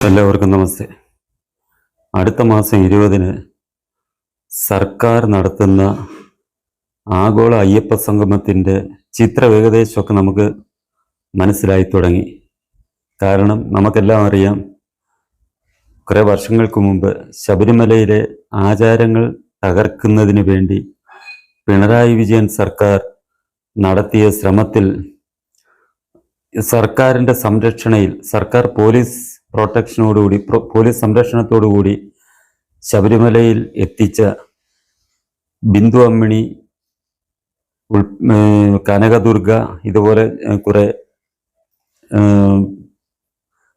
എല്ലാവർക്കും നമസ്തേ. അടുത്ത മാസം ഇരുപതിന് സർക്കാർ നടത്തുന്ന ആഗോള അയ്യപ്പ സംഗമത്തിന്റെ ചിത്രം ഏകദേശമൊക്കെ നമുക്ക് മനസ്സിലായി തുടങ്ങി. കാരണം നമുക്കെല്ലാം അറിയാം കുറേ വർഷങ്ങൾക്ക് മുമ്പ് ശബരിമലയിലെ ആചാരങ്ങൾ തകർക്കുന്നതിന് വേണ്ടി പിണറായി വിജയൻ സർക്കാർ നടത്തിയ ശ്രമത്തിൽ സർക്കാരിന്റെ സംരക്ഷണയിൽ സർക്കാർ പോലീസ് പ്രൊട്ടക്ഷനോടുകൂടി പ്രൊ- പോലീസ് സംരക്ഷണത്തോടുകൂടി ശബരിമലയിൽ എത്തിച്ച ബിന്ദു അമ്മിണി ഉൾ കനകദുർഗ ഇതുപോലെ കുറെ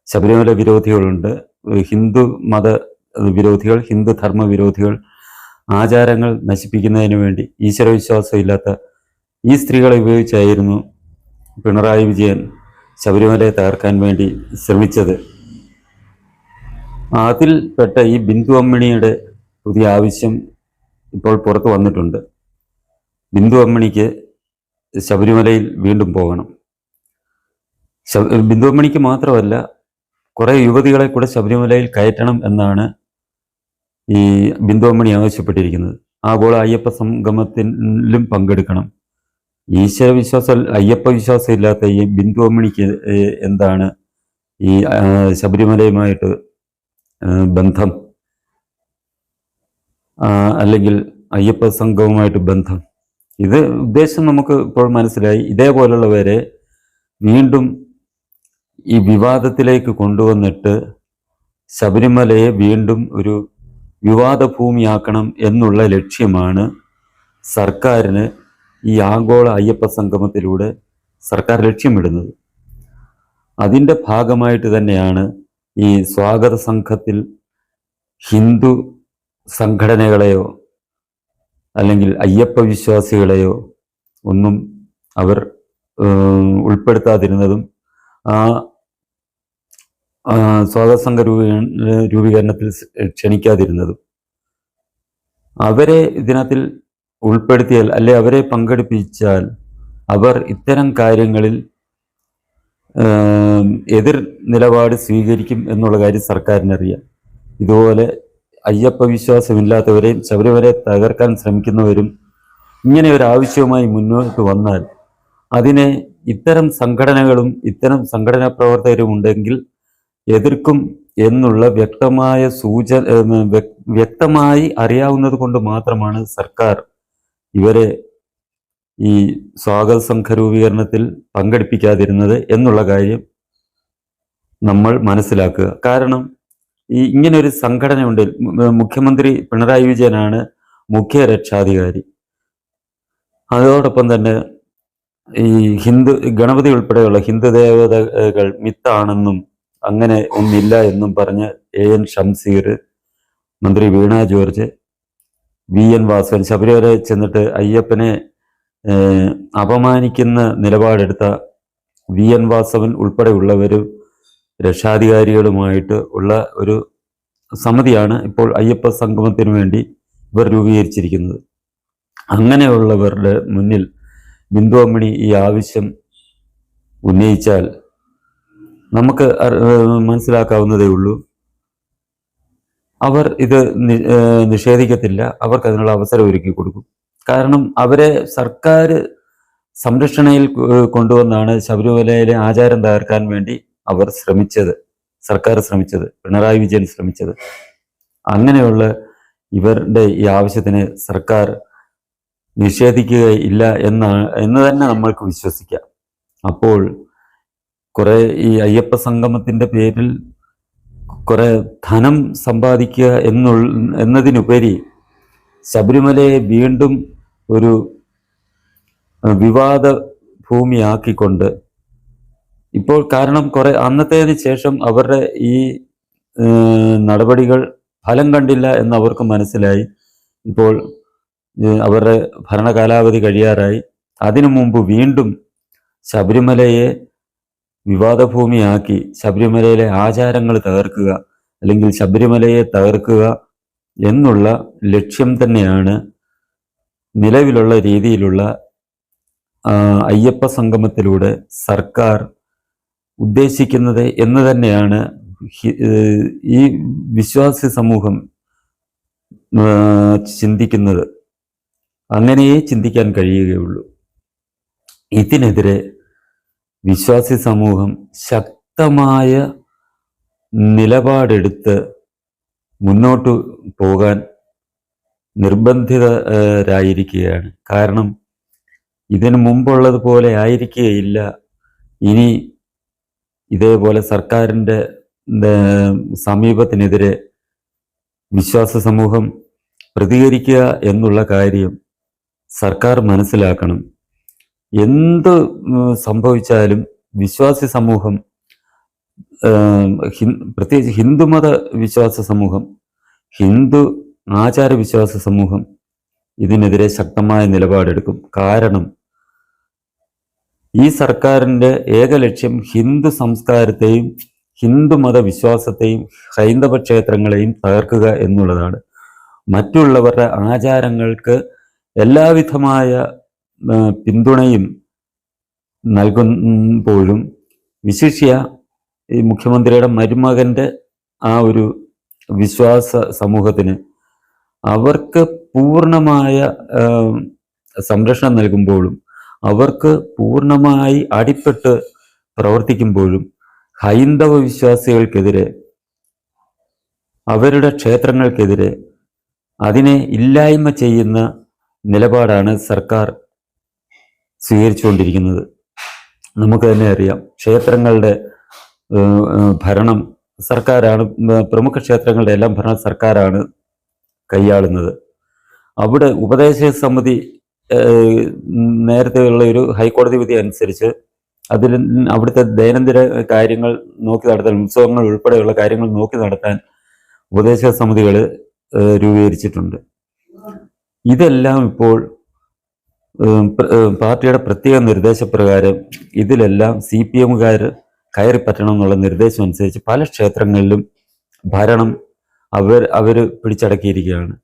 ശബരിമല വിരോധികളുണ്ട്. ഹിന്ദു മത വിരോധികൾ ഹിന്ദു ധർമ്മ വിരോധികൾ ആചാരങ്ങൾ നശിപ്പിക്കുന്നതിന് വേണ്ടി ഈശ്വരവിശ്വാസം ഇല്ലാത്ത ഈ സ്ത്രീകളെ ഉപയോഗിച്ചായിരുന്നു പിണറായി വിജയൻ ശബരിമലയെ തകർക്കാൻ വേണ്ടി ശ്രമിച്ചത്. അതിൽപ്പെട്ട ഈ ബിന്ദു അമ്മിണിയുടെ പുതിയ ആവശ്യം ഇപ്പോൾ പുറത്തു വന്നിട്ടുണ്ട്. ബിന്ദു അമ്മിണിക്ക് ശബരിമലയിൽ വീണ്ടും പോകണം. ബിന്ദു അമ്മിണിക്ക് മാത്രമല്ല കുറേ യുവതികളെ കൂടെ ശബരിമലയിൽ കയറ്റണം എന്നാണ് ഈ ബിന്ദു അമ്മിണി ആവശ്യപ്പെട്ടിരിക്കുന്നത്. ആഗോള അയ്യപ്പ സംഗമത്തിലും പങ്കെടുക്കണം. ഈശ്വര വിശ്വാസം അയ്യപ്പ വിശ്വാസം ഇല്ലാത്ത ഈ ബിന്ദു അമ്മിണിക്ക് എന്താണ് ഈ ശബരിമലയുമായിട്ട് ബന്ധം. അല്ലെങ്കിൽ അയ്യപ്പ സംഘവുമായിട്ട് ബന്ധം. ഇത് ഉദ്ദേശം നമുക്ക് ഇപ്പോൾ മനസ്സിലായി. ഇതേപോലുള്ളവരെ വീണ്ടും ഈ വിവാദത്തിലേക്ക് കൊണ്ടുവന്നിട്ട് ശബരിമലയെ വീണ്ടും ഒരു വിവാദ ഭൂമിയാക്കണം എന്നുള്ള ലക്ഷ്യമാണ് സർക്കാരിന് ഈ ആഗോള അയ്യപ്പ സംഗമത്തിലൂടെ സർക്കാർ ലക്ഷ്യമിടുന്നത്. അതിന്റെ ഭാഗമായിട്ട് തന്നെയാണ് ഈ സ്വാഗത സംഘത്തിൽ ഹിന്ദു സംഘടനകളെയോ അല്ലെങ്കിൽ അയ്യപ്പ വിശ്വാസികളെയോ ഒന്നും അവർ ഉൾപ്പെടുത്താതിരുന്നതും ആ ആ, സ്വാഗത സംഘ രൂപീ- രൂപീകരണത്തിൽ ക്ഷണിക്കാതിരുന്നതും. അവരെ ഇതിനകത്തിൽ ഉൾപ്പെടുത്തിയാൽ അല്ലെ അവരെ പങ്കെടുപ്പിച്ചാൽ അവർ ഇത്തരം കാര്യങ്ങളിൽ എതിർ നിലപാട് സ്വീകരിക്കും എന്നുള്ള കാര്യം സർക്കാരിനറിയാം. ഇതുപോലെ അയ്യപ്പ വിശ്വാസമില്ലാത്തവരെയും ശബരിമലയെ തകർക്കാൻ ശ്രമിക്കുന്നവരും ഇങ്ങനെ ഒരു ആവശ്യവുമായി മുന്നോട്ട് വന്നാൽ അതിനെ ഇത്തരം സംഘടനകളും ഇത്തരം സംഘടനാ പ്രവർത്തകരും ഉണ്ടെങ്കിൽ എതിർക്കും എന്നുള്ള വ്യക്തമായ സൂചന വ്യക്തമായി അറിയാവുന്നത് കൊണ്ട് മാത്രമാണ് സർക്കാർ ഇവരെ ഈ സ്വാഗത സംഘ രൂപീകരണത്തിൽ പങ്കെടുപ്പിക്കാതിരുന്നത് എന്നുള്ള കാര്യം നമ്മൾ മനസ്സിലാക്കുക. കാരണം ഈ ഇങ്ങനെ ഒരു സംഘടനയുണ്ട് മുഖ്യമന്ത്രി പിണറായി വിജയനാണ് മുഖ്യ രക്ഷാധികാരി. അതോടൊപ്പം തന്നെ ഈ ഹിന്ദു ഗണപതി ഉൾപ്പെടെയുള്ള ഹിന്ദു ദേവതകൾ മിത്താണെന്നും അങ്ങനെ ഒന്നില്ല എന്നും പറഞ്ഞ എ എൻ ഷംസീർ മന്ത്രി വീണ ജോർജ് വി എൻ വാസവൻ ശബരിമല ചെന്നിട്ട് അയ്യപ്പനെ അപമാനിക്കുന്ന നിലപാടെടുത്ത വി. എൻ. വാസവൻ ഉൾപ്പെടെയുള്ളവരും രക്ഷാധികാരികളുമായിട്ട് ഉള്ള ഒരു സമിതിയാണ് ഇപ്പോൾ അയ്യപ്പ സംഗമത്തിന് വേണ്ടി ഇവർ രൂപീകരിച്ചിരിക്കുന്നത്. അങ്ങനെയുള്ളവരുടെ മുന്നിൽ ബിന്ദു ഈ ആവശ്യം ഉന്നയിച്ചാൽ നമുക്ക് മനസ്സിലാക്കാവുന്നതേ ഉള്ളൂ. അവർ ഇത് നിഷേധിക്കത്തില്ല. അവർക്ക് അതിനുള്ള അവസരം ഒരുക്കി കൊടുക്കും കാരണം അവരെ സർക്കാർ സംരക്ഷണയിൽ കൊണ്ടുവന്നാണ് ശബരിമലയിലെ ആചാരം തകർക്കാൻ വേണ്ടി അവർ ശ്രമിച്ചത്. സർക്കാർ ശ്രമിച്ചത്. പിണറായി വിജയൻ ശ്രമിച്ചത്. അങ്ങനെയുള്ള ഇവരുടെ ഈ ആവശ്യത്തിന് സർക്കാർ നിഷേധിക്കുകയില്ല എന്നാണ് എന്ന് തന്നെ നമ്മൾക്ക് വിശ്വസിക്കാം. അപ്പോൾ കുറെ ഈ അയ്യപ്പ സംഗമത്തിന്റെ പേരിൽ കുറെ ധനം സമ്പാദിക്കുക എന്നുള്ള എന്നതിനുപരി ശബരിമലയെ വീണ്ടും ഒരു വിവാദ ഭൂമിയാക്കിക്കൊണ്ട് ഇപ്പോൾ കാരണം കുറെ അന്നത്തേതിന് ശേഷം അവരുടെ ഈ നടപടികൾ ഫലം കണ്ടില്ല എന്ന് അവർക്ക് മനസ്സിലായി. ഇപ്പോൾ അവരുടെ ഭരണകാലാവധി കഴിയാറായി. അതിനു മുമ്പ് വീണ്ടും ശബരിമലയെ വിവാദഭൂമിയാക്കി ശബരിമലയിലെ ആചാരങ്ങൾ തകർക്കുക അല്ലെങ്കിൽ ശബരിമലയെ തകർക്കുക എന്നുള്ള ലക്ഷ്യം തന്നെയാണ് നിലവിലുള്ള രീതിയിലുള്ള അയ്യപ്പ സംഗമത്തിലൂടെ സർക്കാർ ഉദ്ദേശിക്കുന്നത് എന്ന് തന്നെയാണ് ഈ വിശ്വാസി സമൂഹം ചിന്തിക്കുന്നത്. അങ്ങനെയേ ചിന്തിക്കാൻ കഴിയുകയുള്ളൂ. ഇതിനെതിരെ വിശ്വാസി സമൂഹം ശക്തമായ നിലപാടെടുത്ത് മുന്നോട്ട് പോകാൻ നിർബന്ധിതരായിരിക്കുകയാണ്. കാരണം ഇതിനു മുമ്പുള്ളതുപോലെ ആയിരിക്കുകയില്ല ഇനി ഇതേപോലെ സർക്കാരിന്റെ സമീപത്തിനെതിരെ വിശ്വാസ സമൂഹം പ്രതികരിക്കുക എന്നുള്ള കാര്യം സർക്കാർ മനസ്സിലാക്കണം. എന്ത് സംഭവിച്ചാലും വിശ്വാസി സമൂഹം പ്രത്യേകിച്ച് ഹിന്ദുമത വിശ്വാസ സമൂഹം ഹിന്ദു ആചാര വിശ്വാസ സമൂഹം ഇതിനെതിരെ ശക്തമായ നിലപാടെടുക്കും. കാരണം ഈ സർക്കാരിന്റെ ഏക ലക്ഷ്യം ഹിന്ദു സംസ്കാരത്തെയും ഹിന്ദു മതവിശ്വാസത്തെയും ഹൈന്ദവ ക്ഷേത്രങ്ങളെയും തകർക്കുക എന്നുള്ളതാണ്. മറ്റുള്ളവരുടെ ആചാരങ്ങൾക്ക് എല്ലാവിധമായ പിന്തുണയും നൽകുമ്പോഴും വിശിഷ്യ ഈ മുഖ്യമന്ത്രിയുടെ മരുമകന്റെ ആ ഒരു വിശ്വാസ സമൂഹത്തിന് അവർക്ക് പൂർണമായ സംരക്ഷണം നൽകുമ്പോഴും അവർക്ക് പൂർണമായി അടിപ്പെട്ട് പ്രവർത്തിക്കുമ്പോഴും ഹൈന്ദവ വിശ്വാസികൾക്കെതിരെ അവരുടെ ക്ഷേത്രങ്ങൾക്കെതിരെ അതിനെ ഇല്ലായ്മ ചെയ്യുന്ന നിലപാടാണ് സർക്കാർ സ്വീകരിച്ചുകൊണ്ടിരിക്കുന്നത്. നമുക്ക് തന്നെ അറിയാം ക്ഷേത്രങ്ങളുടെ ഭരണം സർക്കാരാണ് പ്രമുഖ ക്ഷേത്രങ്ങളുടെ എല്ലാം ഭരണം സർക്കാരാണ്. കൈയാളുന്നത്. അവിടെ ഉപദേശക സമിതി നേരത്തെ നേരത്തെയുള്ള ഒരു ഹൈക്കോടതി വിധി അനുസരിച്ച് അതിൽ അവിടുത്തെ ദൈനംദിന കാര്യങ്ങൾ നോക്കി നടത്താൻ ഉത്സവങ്ങൾ ഉൾപ്പെടെയുള്ള കാര്യങ്ങൾ നോക്കി നടത്താൻ ഉപദേശക സമിതികൾ രൂപീകരിച്ചിട്ടുണ്ട്. ഇതെല്ലാം ഇപ്പോൾ പാർട്ടിയുടെ പ്രത്യേക നിർദ്ദേശപ്രകാരം ഇതിലെല്ലാം സി പി എമ്മുകാർ കയറിപ്പറ്റണം എന്നുള്ള നിർദ്ദേശം അനുസരിച്ച് പല ക്ഷേത്രങ്ങളിലും ഭരണം അവർ അവർ പിടിച്ചടക്കിയിരിക്കുകയാണ്.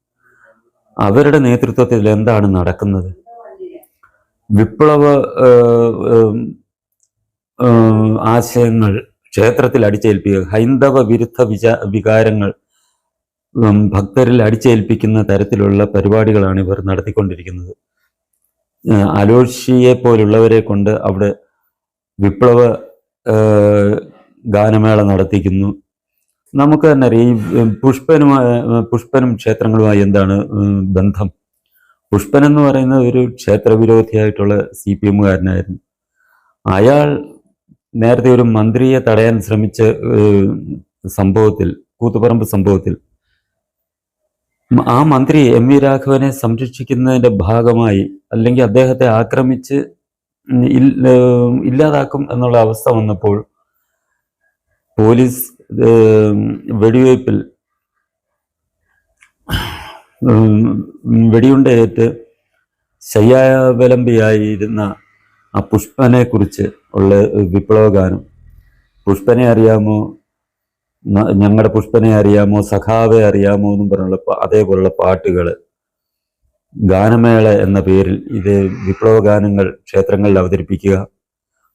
അവരുടെ നേതൃത്വത്തിൽ എന്താണ് നടക്കുന്നത്? വിപ്ലവ ആശയങ്ങൾ ക്ഷേത്രത്തിൽ അടിച്ചേൽപ്പിക്കുക ഹൈന്ദവ വിരുദ്ധ വിചാ വികാരങ്ങൾ ഭക്തരിൽ അടിച്ചേൽപ്പിക്കുന്ന തരത്തിലുള്ള പരിപാടികളാണ് ഇവർ നടത്തിക്കൊണ്ടിരിക്കുന്നത്. അലോഷിയെ പോലുള്ളവരെ കൊണ്ട് അവിടെ വിപ്ലവ ഗാനമേള നടത്തിക്കുന്നു. നമുക്ക് തന്നെ അറിയാം. ഈ പുഷ്പനുമായി പുഷ്പനും ക്ഷേത്രങ്ങളുമായി എന്താണ് ബന്ധം? പുഷ്പൻ എന്ന് പറയുന്ന ഒരു ക്ഷേത്രവിരോധിയായിട്ടുള്ള സി പി എമ്മുകാരനായിരുന്നു. അയാൾ നേരത്തെ ഒരു മന്ത്രിയെ തടയാൻ ശ്രമിച്ച സംഭവത്തിൽ കൂത്തുപറമ്പ് സംഭവത്തിൽ ആ മന്ത്രി എം വി രാഘവനെ സംരക്ഷിക്കുന്നതിന്റെ ഭാഗമായി അല്ലെങ്കിൽ അദ്ദേഹത്തെ ആക്രമിച്ച് ഇല്ലാതാക്കും എന്നുള്ള അവസ്ഥ വന്നപ്പോൾ പോലീസ് ഉം വെടിയുണ്ടയേറ്റ് ശയ്യാവലംബിയായിരുന്ന ആ പുഷ്പനെ കുറിച്ച് ഉള്ള വിപ്ലവഗാനം. പുഷ്പനെ അറിയാമോ? ഞങ്ങളുടെ പുഷ്പനെ അറിയാമോ? സഖാവെ അറിയാമോ എന്നും പറഞ്ഞുള്ള അതേപോലുള്ള പാട്ടുകൾ. ഗാനമേള എന്ന പേരിൽ ഇത് വിപ്ലവ ഗാനങ്ങൾ ക്ഷേത്രങ്ങളിൽ അവതരിപ്പിക്കുക.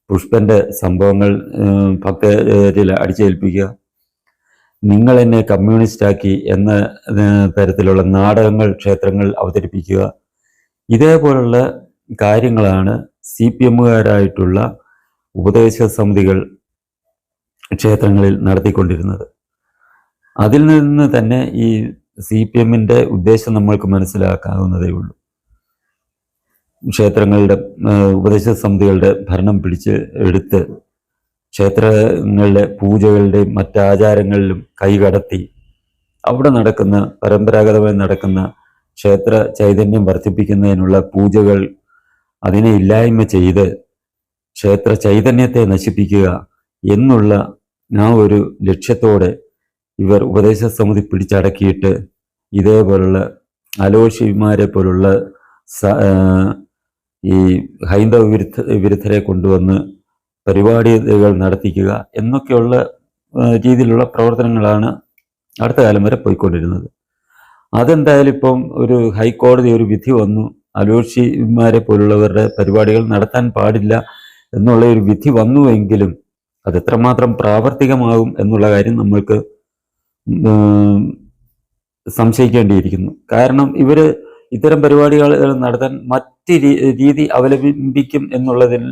പുഷ്പന്റെ സംഭവങ്ങൾ ഭക്തരിൽ അടിച്ചേൽപ്പിക്കുക. നിങ്ങൾ എന്നെ കമ്മ്യൂണിസ്റ്റാക്കി എന്ന തരത്തിലുള്ള നാടകങ്ങൾ ക്ഷേത്രങ്ങൾ അവതരിപ്പിക്കുക. ഇതേപോലുള്ള കാര്യങ്ങളാണ് സി പി എമ്മുകാരായിട്ടുള്ള ഉപദേശ സമിതികൾ ക്ഷേത്രങ്ങളിൽ നടത്തിക്കൊണ്ടിരുന്നത്. അതിൽ നിന്ന് തന്നെ ഈ സി പി എമ്മിന്റെ ഉദ്ദേശം നമ്മൾക്ക് മനസ്സിലാക്കാവുന്നതേ ഉള്ളൂ. ക്ഷേത്രങ്ങളുടെ ഉപദേശ സമിതികളുടെ ഭരണം പിടിച്ച് എടുത്ത് ക്ഷേത്രങ്ങളിലെ പൂജകളുടെയും മറ്റാചാരങ്ങളിലും കൈകടത്തി അവിടെ നടക്കുന്ന പരമ്പരാഗതമായി നടക്കുന്ന ക്ഷേത്ര ചൈതന്യം വർദ്ധിപ്പിക്കുന്നതിനുള്ള പൂജകൾ അതിനെ ഇല്ലായ്മ ചെയ്ത് ക്ഷേത്ര ചൈതന്യത്തെ നശിപ്പിക്കുക എന്നുള്ള ആ ഒരു ലക്ഷ്യത്തോടെ ഇവർ ഉപദേശ സമിതി പിടിച്ചടക്കിയിട്ട് ഇതേപോലുള്ള അലോഷിമാരെ പോലുള്ള ഈ ഹൈന്ദവ വിരുദ്ധ വിരുദ്ധരെ കൊണ്ടുവന്ന് പരിപാടികൾ നടത്തിക്കുക എന്നൊക്കെയുള്ള രീതിയിലുള്ള പ്രവർത്തനങ്ങളാണ് അടുത്ത കാലം വരെ പോയിക്കൊണ്ടിരുന്നത്. അതെന്തായാലും ഇപ്പം ഒരു ഹൈക്കോടതി ഒരു വിധി വന്നു. അലോഷിമാരെ പോലുള്ളവരുടെ പരിപാടികൾ നടത്താൻ പാടില്ല എന്നുള്ള ഒരു വിധി വന്നുവെങ്കിലും അത് എത്രമാത്രം പ്രാവർത്തികമാകും എന്നുള്ള കാര്യം നമ്മൾക്ക് സംശയിക്കേണ്ടിയിരിക്കുന്നു. കാരണം ഇവർ ഇത്തരം പരിപാടികൾ നടത്താൻ മറ്റ് രീതി അവലംബിക്കും എന്നുള്ളതിൽ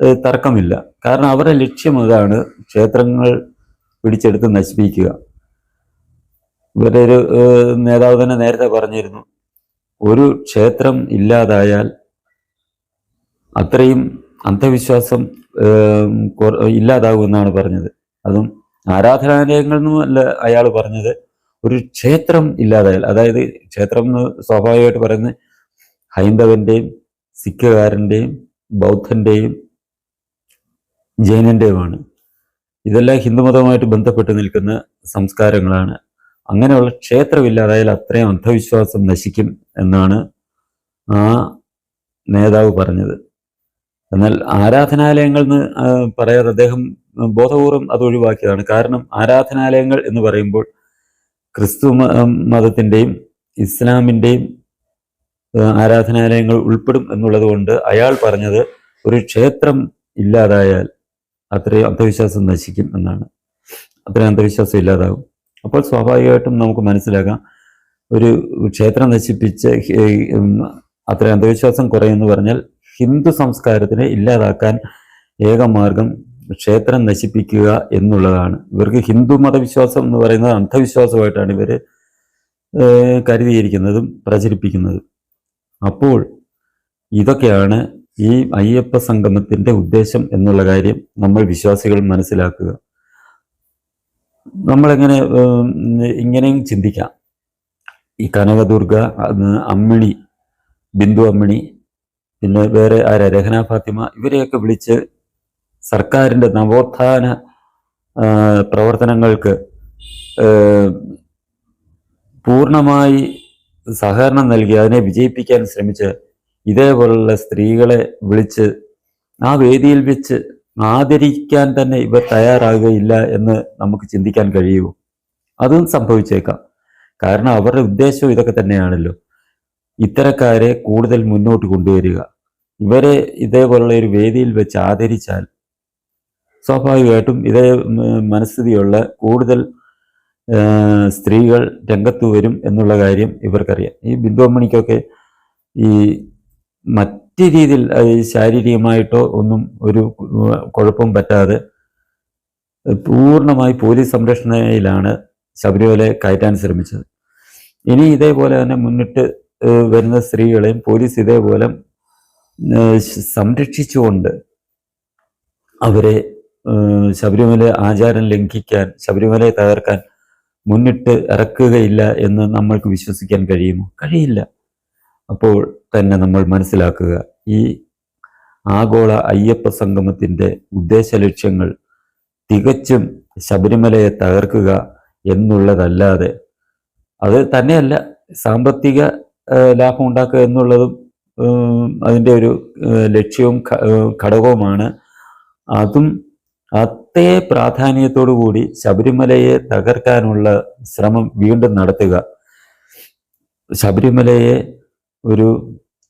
തർക്കമില്ല. കാരണം അവരുടെ ലക്ഷ്യം അതാണ് ക്ഷേത്രങ്ങൾ പിടിച്ചെടുത്ത് നശിപ്പിക്കുക. ഇവരുടെ ഒരു നേതാവ് തന്നെ നേരത്തെ പറഞ്ഞിരുന്നു. ഒരു ക്ഷേത്രം ഇല്ലാതായാൽ അത്രയും അന്ധവിശ്വാസം ഇല്ലാതാകുമെന്നാണ് പറഞ്ഞത്. അതും ആരാധനാലയങ്ങൾ നിന്നും അല്ല അയാൾ പറഞ്ഞത് ഒരു ക്ഷേത്രം ഇല്ലാതായാൽ. അതായത് ക്ഷേത്രം എന്ന് സ്വാഭാവികമായിട്ട് പറയുന്നത് ഹൈന്ദവന്റെയും സിഖുകാരന്റെയും ബൗദ്ധന്റെയും ജൈനന്റെയുമാണ്. ഇതെല്ലാം ഹിന്ദുമതവുമായിട്ട് ബന്ധപ്പെട്ട് നിൽക്കുന്ന സംസ്കാരങ്ങളാണ്. അങ്ങനെയുള്ള ക്ഷേത്രമില്ലാതായാൽ അത്രയും അന്ധവിശ്വാസം നശിക്കും എന്നാണ് ആ നേതാവ് പറഞ്ഞത്. എന്നാൽ ആരാധനാലയങ്ങൾ എന്ന് പറയാതെ അദ്ദേഹം ബോധപൂർവം അത് ഒഴിവാക്കിയതാണ്. കാരണം ആരാധനാലയങ്ങൾ എന്ന് പറയുമ്പോൾ ക്രിസ്തു മതത്തിന്റെയും ഇസ്ലാമിന്റെയും ആരാധനാലയങ്ങൾ ഉൾപ്പെടും എന്നുള്ളത് കൊണ്ട് അയാൾ പറഞ്ഞത് ഒരു ക്ഷേത്രം ഇല്ലാതായാൽ അത്രയും അന്ധവിശ്വാസം നശിക്കും എന്നാണ്. അത്രയും അന്ധവിശ്വാസം ഇല്ലാതാകും. അപ്പോൾ സ്വാഭാവികമായിട്ടും നമുക്ക് മനസ്സിലാക്കാം ഒരു ക്ഷേത്രം നശിപ്പിച്ച് അത്രയും അന്ധവിശ്വാസം കുറയുമെന്ന് പറഞ്ഞാൽ ഹിന്ദു സംസ്കാരത്തിനെ ഇല്ലാതാക്കാൻ ഏക മാർഗം ക്ഷേത്രം നശിപ്പിക്കുക എന്നുള്ളതാണ്. ഇവർക്ക് ഹിന്ദു മതവിശ്വാസം എന്ന് പറയുന്നത് അന്ധവിശ്വാസമായിട്ടാണ് ഇവർ കരുതിയിരിക്കുന്നതും പ്രചരിപ്പിക്കുന്നതും. അപ്പോൾ ഇതൊക്കെയാണ് ഈ അയ്യപ്പ സംഗമത്തിന്റെ ഉദ്ദേശം എന്നുള്ള കാര്യം നമ്മൾ വിശ്വാസികൾ മനസ്സിലാക്കുക. നമ്മളെങ്ങനെ ഇങ്ങനെയും ചിന്തിക്കാം. ഈ കനകദുർഗ അമ്മിണി ബിന്ദു അമ്മിണി പിന്നെ വേറെ ആരാ? രഹന ഫാത്തിമ ഇവരെയൊക്കെ വിളിച്ച് സർക്കാരിന്റെ നവോത്ഥാന പ്രവർത്തനങ്ങൾക്ക് പൂർണമായി സഹകരണം നൽകി അതിനെ വിജയിപ്പിക്കാൻ ശ്രമിച്ച് ഇതേപോലുള്ള സ്ത്രീകളെ വിളിച്ച് ആ വേദിയിൽ വെച്ച് ആദരിക്കാൻ തന്നെ ഇവർ തയ്യാറാകുകയില്ല എന്ന് നമുക്ക് ചിന്തിക്കാൻ കഴിയുമോ അതും സംഭവിച്ചേക്കാം. കാരണം അവരുടെ ഉദ്ദേശവും ഇതൊക്കെ തന്നെയാണല്ലോ. ഇത്തരക്കാരെ കൂടുതൽ മുന്നോട്ട് കൊണ്ടുവരിക. ഇവരെ ഇതേപോലുള്ള ഒരു വേദിയിൽ വെച്ച് ആദരിച്ചാൽ സ്വാഭാവികമായിട്ടും ഇതേ മനസ്ഥിതിയുള്ള കൂടുതൽ സ്ത്രീകൾ രംഗത്ത് വരും എന്നുള്ള കാര്യം ഇവർക്കറിയാം. ഈ ബിന്ദുവമ്മണിക്കൊക്കെ ഈ മറ്റ് രീതിയിൽ ശാരീരികമായിട്ടോ ഒന്നും ഒരു കുഴപ്പം പറ്റാതെ പൂർണമായി പോലീസ് സംരക്ഷണയിലാണ് ശബരിമലയെ കയറ്റാൻ ശ്രമിച്ചത്. ഇനി ഇതേപോലെ തന്നെ മുന്നിട്ട് വരുന്ന സ്ത്രീകളെയും പോലീസ് ഇതേപോലെ സംരക്ഷിച്ചുകൊണ്ട് അവരെ ശബരിമല ആചാരം ലംഘിക്കാൻ ശബരിമലയെ തകർക്കാൻ മുന്നിട്ട് ഇറക്കുകയില്ല എന്ന് നമ്മൾക്ക് വിശ്വസിക്കാൻ കഴിയുമോ? കഴിയില്ല. അപ്പോൾ തന്നെ നമ്മൾ മനസ്സിലാക്കുക. ഈ ആഗോള അയ്യപ്പ സംഗമത്തിന്റെ ഉദ്ദേശ ലക്ഷ്യങ്ങൾ തികച്ചും ശബരിമലയെ തകർക്കുക എന്നുള്ളതല്ലാതെ അത് തന്നെയല്ല സാമ്പത്തിക ലാഭം ഉണ്ടാക്കുക എന്നുള്ളതും അതിന്റെ ഒരു ലക്ഷ്യവും ഘടകവുമാണ്. അതും അത്തേ പ്രാധാന്യത്തോടു കൂടി ശബരിമലയെ തകർക്കാനുള്ള ശ്രമം വീണ്ടും നടത്തുക. ശബരിമലയെ ഒരു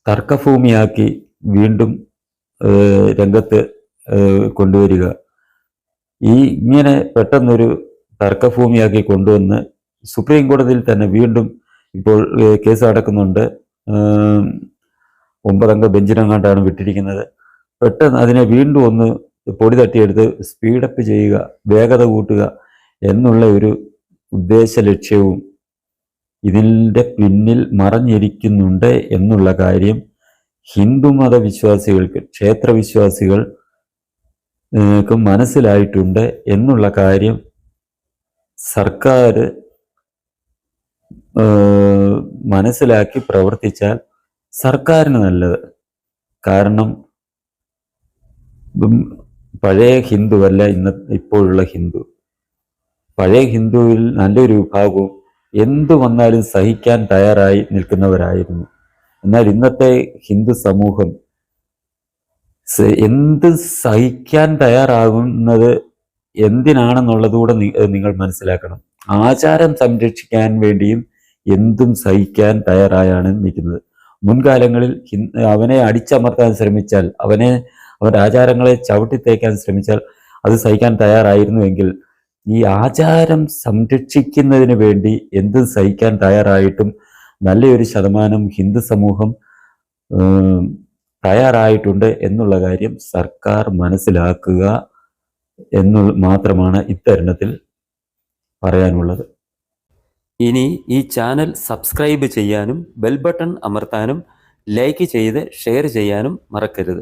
തർക്കഭൂമിയാക്കി വീണ്ടും രംഗത്ത് കൊണ്ടുവരിക. ഈ ഇങ്ങനെ പെട്ടെന്നൊരു തർക്കഭൂമിയാക്കി കൊണ്ടുവന്ന് സുപ്രീം കോടതിയിൽ തന്നെ വീണ്ടും ഇപ്പോൾ കേസ് നടക്കുന്നുണ്ട് ഏം, ഒമ്പതംഗ ബെഞ്ചിനെങ്ങാണ്ടാണ് വിട്ടിരിക്കുന്നത്. പെട്ടെന്ന് അതിനെ വീണ്ടും ഒന്ന് പൊടി തട്ടിയെടുത്ത് സ്പീഡപ്പ് ചെയ്യുക വേഗത കൂട്ടുക എന്നുള്ള ഒരു ഉദ്ദേശ ലക്ഷ്യവും ഇതിന്റെ പിന്നിൽ മറഞ്ഞിരിക്കുന്നുണ്ട് എന്നുള്ള കാര്യം ഹിന്ദുമത വിശ്വാസികൾക്ക് ക്ഷേത്രവിശ്വാസികൾ മനസ്സിലായിട്ടുണ്ട് എന്നുള്ള കാര്യം സർക്കാർ മനസ്സിലാക്കി പ്രവർത്തിച്ചാൽ സർക്കാരിന് നല്ലത്. കാരണം പഴയ ഹിന്ദുവല്ല ഇന്ന ഇപ്പോഴുള്ള ഹിന്ദു. പഴയ ഹിന്ദുവിൽ നല്ലൊരു വിഭാഗവും എന്തു വന്നാലും സഹിക്കാൻ തയ്യാറായി നിൽക്കുന്നവരായിരുന്നു. എന്നാൽ ഇന്നത്തെ ഹിന്ദു സമൂഹം എന്ത് സഹിക്കാൻ തയ്യാറാകുന്നത് എന്തിനാണെന്നുള്ളതുകൂടെ നിങ്ങൾ മനസ്സിലാക്കണം. ആചാരം സംരക്ഷിക്കാൻ വേണ്ടിയും എന്തും സഹിക്കാൻ തയ്യാറായാണ് നിൽക്കുന്നത്. മുൻകാലങ്ങളിൽ അവനെ അടിച്ചമർത്താൻ ശ്രമിച്ചാൽ അവനെ അവന്റെ ആചാരങ്ങളെ ചവിട്ടിത്തേക്കാൻ ശ്രമിച്ചാൽ അത് സഹിക്കാൻ തയ്യാറായിരുന്നുവെങ്കിൽ ഈ ആചാരം സംരക്ഷിക്കുന്നതിന് വേണ്ടി എന്തും സഹിക്കാൻ തയ്യാറായിട്ടും നല്ലൊരു ശതമാനം ഹിന്ദു സമൂഹം തയ്യാറായിട്ടുണ്ട് എന്നുള്ള കാര്യം സർക്കാർ മനസ്സിലാക്കുക എന്നു മാത്രമാണ് ഇത്തരുണത്തിൽ പറയാനുള്ളത്. ഇനി ഈ ചാനൽ സബ്സ്ക്രൈബ് ചെയ്യാനും ബെൽ ബട്ടൺ അമർത്താനും ലൈക്ക് ചെയ്ത് ഷെയർ ചെയ്യാനും മറക്കരുത്.